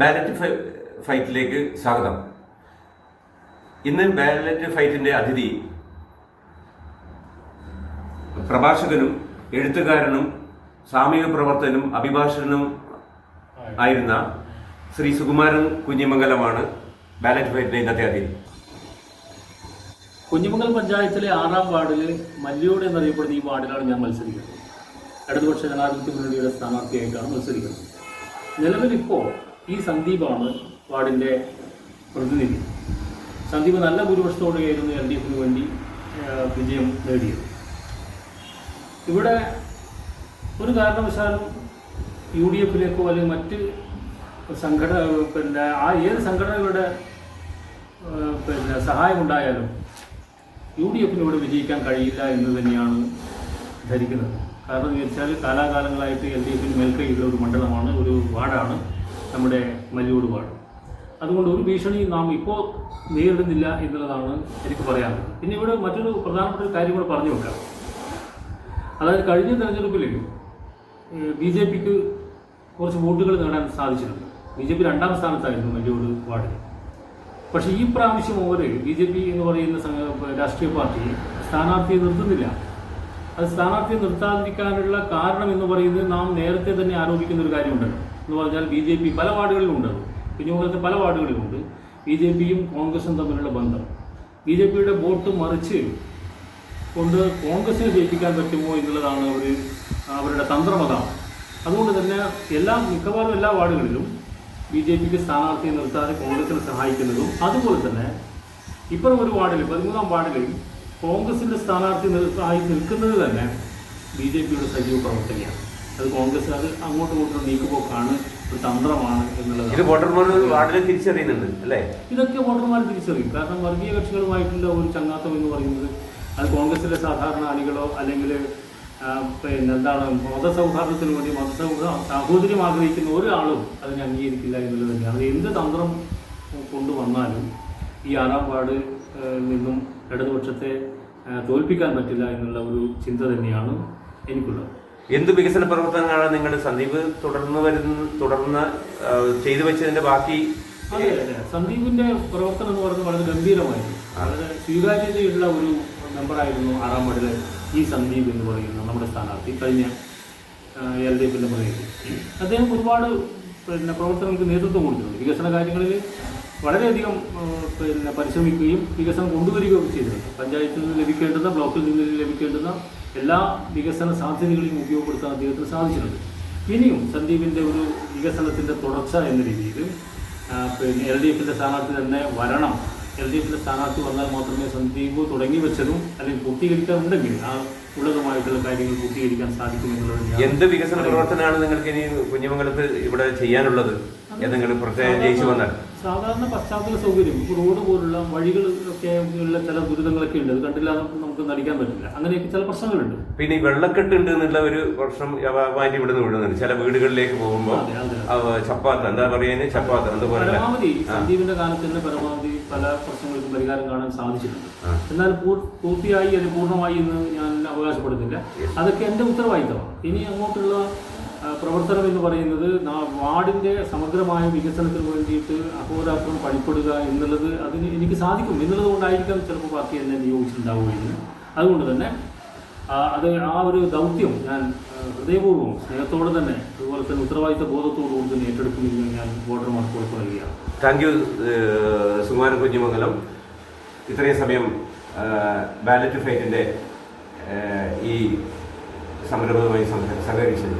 Ballot ഫൈറ്റിലേക്ക് സ്വാഗതം. ഇന്ന് ballot ഫൈറ്റിന്റെ അതിഥി പ്രഭാഷകനും എഴുത്തുകാരനും സാമൂഹിക പ്രവർത്തകനും അഭിഭാഷകനും ആയിരുന്ന ശ്രീ സുകുമാരൻ കുഞ്ഞിമംഗലമാണ് ബാലറ്റ് ഫൈറ്റിന്റെ ഇന്നത്തെ അതിഥി. കുഞ്ഞിമംഗലം പഞ്ചായത്തിലെ ആറാം വാർഡിൽ മല്ലിയോട് എന്നറിയപ്പെടുന്ന ഈ വാർഡിലാണ് ഞാൻ മത്സരിക്കുന്നത്. ഇടതുപക്ഷ ജനാധിപത്യ മുന്നണിയുടെ സ്ഥാനാർത്ഥിയായിട്ടാണ് മത്സരിക്കുന്നത്. നിലവിൽ ഇപ്പോൾ ഈ സന്ദീപാണ് വാർഡിന്റെ പ്രതിനിധി. സന്ദീപ് നല്ല ഭൂരിപക്ഷത്തോടെയായിരുന്നു എൽ ഡി എഫിന് വേണ്ടി വിജയം നേടിയത്. ഇവിടെ ഒരു കാരണവശാലും യു ഡി എഫിലേക്കോ അല്ലെങ്കിൽ മറ്റ് സംഘടന പിന്നെ ആ ഏത് സംഘടനകളുടെ പിന്നെ സഹായമുണ്ടായാലും യു ഡി എഫിന് ഇവിടെ വിജയിക്കാൻ കഴിയില്ല എന്ന് തന്നെയാണ് ധരിക്കുന്നത്. കാരണം എന്ന് വെച്ചാൽ കാലാകാലങ്ങളായിട്ട് എൽ ഡി എഫിന് മേൽക്കൈയുള്ള ഒരു മണ്ഡലമാണ് ഒരു വാർഡാണ്. നമ്മുടെ മല്ലിയോട് പാടും. അതുകൊണ്ട് ഒരു ഭീഷണി നാം ഇപ്പോൾ നേരിടുന്നില്ല എന്നുള്ളതാണ് എനിക്ക് പറയാനുള്ളത്. പിന്നെ ഇവിടെ മറ്റൊരു പ്രധാനപ്പെട്ട ഒരു കാര്യം കൂടെ പറഞ്ഞു വെക്കാം. അതായത് കഴിഞ്ഞ തെരഞ്ഞെടുപ്പിൽ ബി ജെ പിക്ക് കുറച്ച് വോട്ടുകൾ നേടാൻ സാധിച്ചിട്ടുണ്ട്. ബി ജെ പി രണ്ടാം സ്ഥാനത്തായിരുന്നു മല്ലിയോട് വാർഡിൽ പക്ഷേ ഈ പ്രാവശ്യം അവർ ബി ജെ പി എന്ന് പറയുന്ന രാഷ്ട്രീയ പാർട്ടി സ്ഥാനാർത്ഥിയെ നിർത്തുന്നില്ല. അത് സ്ഥാനാർത്ഥിയെ നിർത്താതിരിക്കാനുള്ള കാരണം എന്ന് പറയുന്നത് നാം നേരത്തെ തന്നെ ആരോപിക്കുന്ന ഒരു കാര്യമുണ്ടല്ലോ. എന്ന് പറഞ്ഞാൽ ബി ജെ പി പല വാർഡുകളിലും അത് കുഞ്ഞുമുഖത്തെ പല വാർഡുകളിലുമുണ്ട്. ബി ജെ പിയും കോൺഗ്രസും തമ്മിലുള്ള ബന്ധം. ബി ജെ പിയുടെ വോട്ട് മറിച്ച് കൊണ്ട് കോൺഗ്രസിനെ ജയിപ്പിക്കാൻ പറ്റുമോ എന്നുള്ളതാണ് അവർ അവരുടെ തന്ത്രം അതുകൊണ്ട് തന്നെ എല്ലാ മിക്കവാറും എല്ലാ വാർഡുകളിലും ബി ജെ പിക്ക് സ്ഥാനാർത്ഥിയെ നിർത്താതെ കോൺഗ്രസിനെ സഹായിക്കുന്നതും അതുപോലെ തന്നെ ഇപ്പം ഒരു വാർഡിൽ പതിമൂന്നാം വാർഡിൽ കോൺഗ്രസിന്റെ സ്ഥാനാർത്ഥി നിർ- ആയി നിൽക്കുന്നത് തന്നെ ബി ജെ പിയുടെ സജീവ പ്രവർത്തകയാണ്. അത് കോൺഗ്രസ് അത് അങ്ങോട്ടും ഇങ്ങോട്ടും നീക്കുപോക്കാണ് ഒരു തന്ത്രമാണ് ഇത് എന്നുള്ളത് വോട്ടർമാർ വാർഡിനെ തിരിച്ചറിയുന്നുണ്ട് അല്ലേ? ഇതൊക്കെ വോട്ടർമാർ തിരിച്ചറിയും. കാരണം വർഗീയ കക്ഷികളുമായിട്ടുള്ള ഒരു ചങ്ങാത്തം എന്ന് പറയുന്നത് അത് കോൺഗ്രസിലെ സാധാരണ അണികളോ അല്ലെങ്കിൽ പിന്നെ എന്താണ് മതസൗഹാർദ്ദത്തിന് വേണ്ടി മതസൗഹൃദ സാഹോദര്യം ആഗ്രഹിക്കുന്ന ഒരാളും അതിനെ അംഗീകരിക്കില്ല എന്നുള്ളത് തന്നെയാണ്. അത് എന്ത് തന്ത്രം കൊണ്ടുവന്നാലും ഈ ആറാം വാർഡ് നിന്നും ഇടതുപക്ഷത്തെ തോൽപ്പിക്കാൻ പറ്റില്ല എന്നുള്ള ഒരു ചിന്ത തന്നെയാണ് എനിക്കുള്ളത്. എന്ത് വികസന പ്രവർത്തനങ്ങളാണ് നിങ്ങൾ സന്ദീപ് തുടർന്ന് വരുന്ന തുടർന്ന് ചെയ്തു വെച്ചതിന്റെ ബാക്കി? സന്ദീപിന്റെ പ്രവർത്തനം എന്ന് പറയുന്നത് വളരെ ഗംഭീരമായിരുന്നു. വളരെ സ്വീകാര്യതയുള്ള ഒരു മെമ്പറായിരുന്നു ആറാം വാർഡിലെ ഈ സന്ദീപ് എന്ന് പറയുന്ന നമ്മുടെ സ്ഥാനാർത്ഥി കഴിഞ്ഞ എൽ ഡി എഫിന്റെ മുറിയിൽ അദ്ദേഹം ഒരുപാട് പിന്നെ പ്രവർത്തനങ്ങൾക്ക് നേതൃത്വം കൊടുത്തിട്ടുണ്ട്. വികസന കാര്യങ്ങളിൽ വളരെയധികം പിന്നെ പരിശ്രമിക്കുകയും വികസനം കൊണ്ടുവരികയും ചെയ്തിട്ടുണ്ട് പഞ്ചായത്തിൽ നിന്ന് ലഭിക്കേണ്ടുന്ന ബ്ലോക്കിൽ നിന്ന് ലഭിക്കേണ്ടുന്ന എല്ലാ വികസന സാധ്യതകളെയും ഉപയോഗപ്പെടുത്താൻ അദ്ദേഹത്തിന് സാധിച്ചിട്ടുണ്ട്. ഇനിയും സന്ദീപിന്റെ ഒരു വികസനത്തിന്റെ തുടർച്ച എന്ന രീതിയിൽ പിന്നെ എൽ ഡി എഫിന്റെ സ്ഥാനാർത്ഥി തന്നെ വരണം. എൽ ഡി എഫിന്റെ സ്ഥാനാർത്ഥി വന്നാൽ മാത്രമേ സന്ദീപ് തുടങ്ങി വെച്ചതും അല്ലെങ്കിൽ പൂർത്തീകരിക്കാറുണ്ടെങ്കിൽ ആ ഉള്ളതുമായിട്ടുള്ള കാര്യങ്ങൾ പൂർത്തീകരിക്കാൻ സാധിക്കുമെന്നുള്ളത് എന്ത് വികസന പ്രവർത്തനമാണ് നിങ്ങൾക്ക് ഇനി കുഞ്ഞുമംഗലത്ത് ഇവിടെ ചെയ്യാനുള്ളത്? എന്തെങ്കിലും പ്രത്യേകം ജയിച്ചു വന്നാൽ? സാധാരണ പശ്ചാത്തല സൗകര്യം റോഡ് പോലുള്ള വഴികൾ ഒക്കെ ഉള്ള ചില ദുരിതങ്ങളൊക്കെ ഉണ്ട്. അത് കണ്ടില്ലാതെ നമുക്ക് നടിക്കാൻ പറ്റില്ല. അങ്ങനെയൊക്കെ ചില പ്രശ്നങ്ങളുണ്ട്. പിന്നെ ഈ വെള്ളക്കെട്ട് ഉണ്ട് എന്നുള്ള ഒരു പ്രശ്നം മാറ്റി ഇവിടുന്ന് വിടുന്നുണ്ട് ചില വീടുകളിലേക്ക് പോകുമ്പോൾ ചപ്പാത്ത എന്താ പറയുന്നത് ചപ്പാത്ത പരമാവധി സന്ദീപിന്റെ കാലത്ത് തന്നെ പരമാവധി പല പ്രശ്നങ്ങൾക്കും പരിഹാരം കാണാൻ സാധിച്ചിട്ടുണ്ട്. എന്നാൽ പൂർത്തിയായി അത് പൂർണമായി എന്ന് ഞാൻ അവകാശപ്പെടുന്നില്ല. അതൊക്കെ എന്റെ ഉത്തരവാദിത്തമാണ്. ഇനി അങ്ങോട്ടുള്ള പ്രവർത്തനം എന്ന് പറയുന്നത് വാർഡിന്റെ സമഗ്രമായ വികസനത്തിന് വേണ്ടിയിട്ട് അഹോരാത്രം പണിപ്പെടുക എന്നുള്ളത് അതിന് എനിക്ക് സാധിക്കും. എന്നുള്ളത് കൊണ്ടായിരിക്കാം ചിലപ്പോൾ പാർട്ടി എന്നെ നിയോഗിച്ചിട്ടുണ്ടാവുകയെന്ന്. അതുകൊണ്ട് തന്നെ അത് ആ ഒരു ദൗത്യം ഞാൻ ഹൃദയപൂർവം സ്നേഹത്തോടെ തന്നെ അതുപോലെ തന്നെ ഉത്തരവാദിത്ത ബോധത്തോടു കൂടി തന്നെ ഏറ്റെടുക്കുമെന്ന് ഞാൻ വോട്ടർമാർക്ക് ഉറപ്പ് നൽകുകയാണ് താങ്ക് യു സുമാരൻ കുഞ്ഞിമംഗലം. ഇത്രയും സമയം ബാലറ്റ് ഫൈറ്റിന്റെ ഈ സംരംഭവുമായി സഹകരിച്ചത്